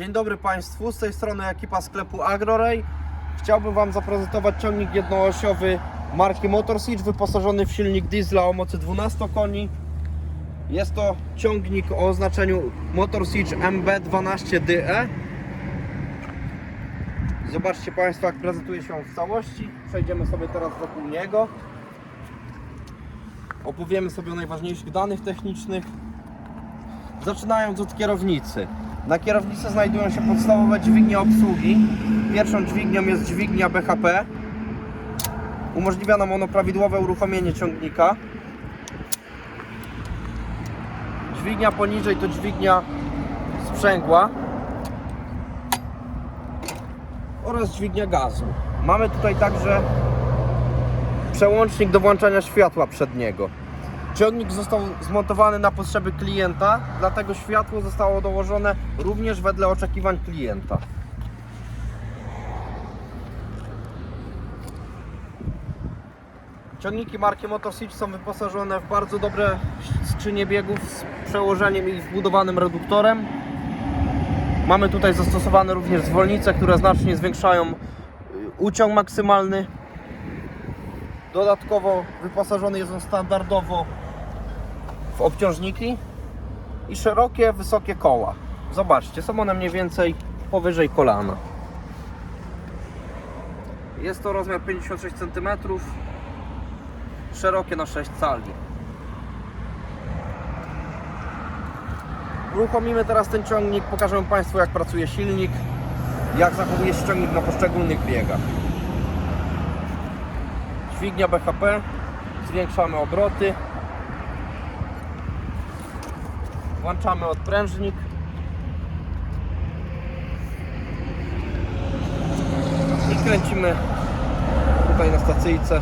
Dzień dobry Państwu, z tej strony ekipa sklepu AgroRay. Chciałbym Wam zaprezentować ciągnik jednoosiowy marki Motor Siege wyposażony w silnik diesla o mocy 12 koni. Jest to ciągnik o oznaczeniu Motor Siege MB12DE. Zobaczcie Państwo jak prezentuje się w całości. Przejdziemy sobie teraz wokół niego. Opowiemy sobie o najważniejszych danych technicznych. Zaczynając od kierownicy. Na kierownicy znajdują się podstawowe dźwignie obsługi. Pierwszą dźwignią jest dźwignia BHP. Umożliwia nam ono prawidłowe uruchomienie ciągnika. Dźwignia poniżej to dźwignia sprzęgła oraz dźwignia gazu. Mamy tutaj także przełącznik do włączania światła przedniego. Ciągnik został zmontowany na potrzeby klienta, dlatego światło zostało dołożone również wedle oczekiwań klienta. Ciągniki marki Motor Siege są wyposażone w bardzo dobre skrzynie biegów z przełożeniem i wbudowanym reduktorem. Mamy tutaj zastosowane również zwolnice, które znacznie zwiększają y, uciąg maksymalny. Dodatkowo wyposażony jest on standardowo obciążniki i szerokie, wysokie koła. Zobaczcie, są one mniej więcej powyżej kolana. Jest to rozmiar 56 cm, szerokie na 6 cali. Uruchomimy teraz ten ciągnik, pokażę Państwu jak pracuje silnik, jak zachowuje się ciągnik na poszczególnych biegach. Dźwignia BHP, zwiększamy obroty, włączamy odprężnik. I kręcimy tutaj na stacyjce.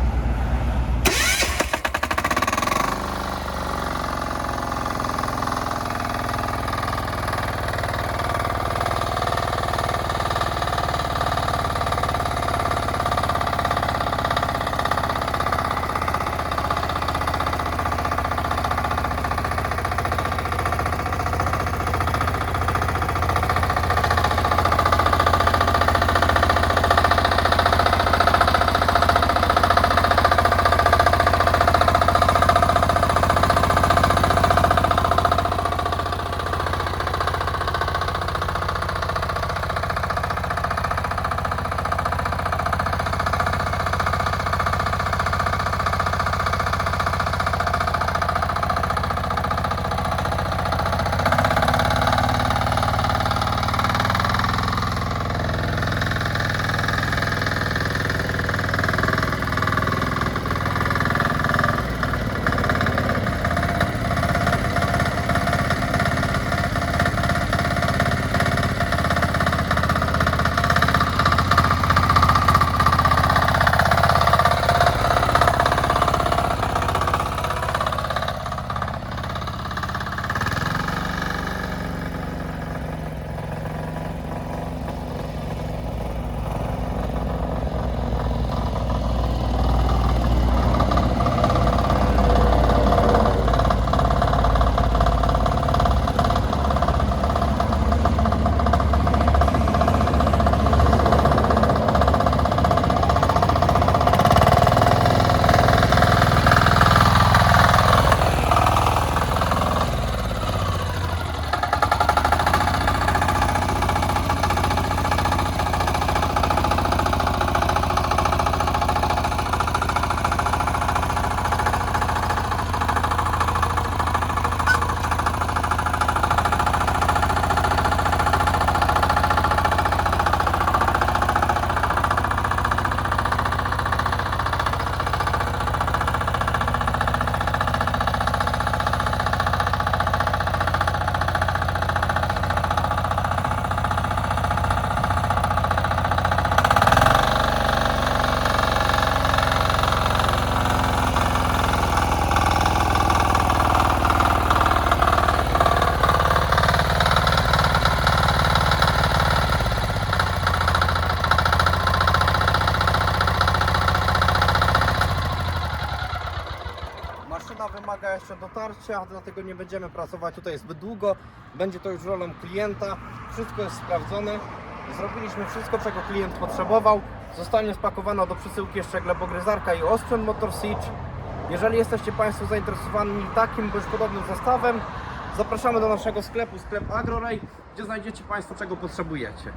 Nasze dotarcie, a dlatego nie będziemy pracować tutaj zbyt długo. Będzie to już rolą klienta. Wszystko jest sprawdzone. Zrobiliśmy wszystko, czego klient potrzebował. Zostanie spakowana do przesyłki jeszcze glebogryzarka i osprzęt Motor Siege. Jeżeli jesteście Państwo zainteresowani takim bądź podobnym zestawem, zapraszamy do naszego sklepu, sklep AgroRay, gdzie znajdziecie Państwo czego potrzebujecie.